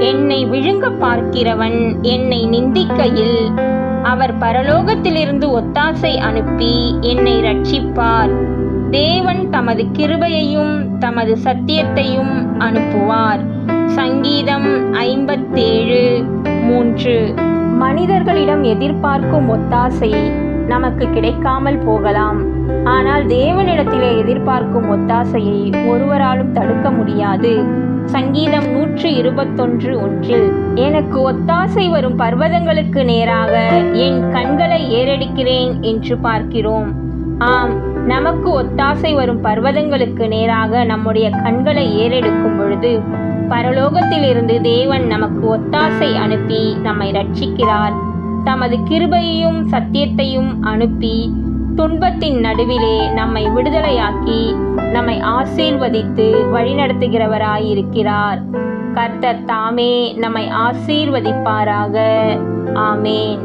என்னை விழுங்க பார்க்கிறவன் என்னை நிந்திக்கையில். அவர் பரலோகத்திலிருந்து ஒத்தாசை அனுப்பி என்னை ரட்சிப்பார் தேவன் தமது கிருபையையும் தமது சத்தியத்தையும் அனுப்புவார். சங்கீதம் ஐம்பத்தேழு மூன்று. மனிதர்களிடம் எதிர்பார்க்கும் ஒத்தாசை நமக்கு கிடைக்காமல் போகலாம். ஆனால் தேவனிடத்திலே எதிர்பார்க்கும் ஒத்தாசையை ஒருவராலும் தடுக்க முடியாது. சங்கீதம் நூற்று இருபத்தொன்று ஒன்றில் எனக்கு ஒத்தாசை வரும் பர்வதங்களுக்கு நேராக என் கண்களை ஏறெடுக்கிறேன் என்று பார்க்கிறோம். ஆம் நமக்கு ஒத்தாசை வரும் பர்வதங்களுக்கு நேராக நம்முடைய கண்களை ஏறெடுக்கும் பொழுது பரலோகத்திலிருந்து தேவன் நமக்கு ஒத்தாசை அனுப்பி நம்மை ரட்சிக்கிறார் தமது கிருபையையும் சத்தியத்தையும் அனுப்பி துன்பத்தின் நடுவிலே நம்மை விடுதலையாக்கி ஆசீர்வதித்து வழிநடத்துகிறவராயிருக்கிறார். கர்த்தர் தாமே நம்மை ஆசீர்வதிப்பாராக. ஆமேன்.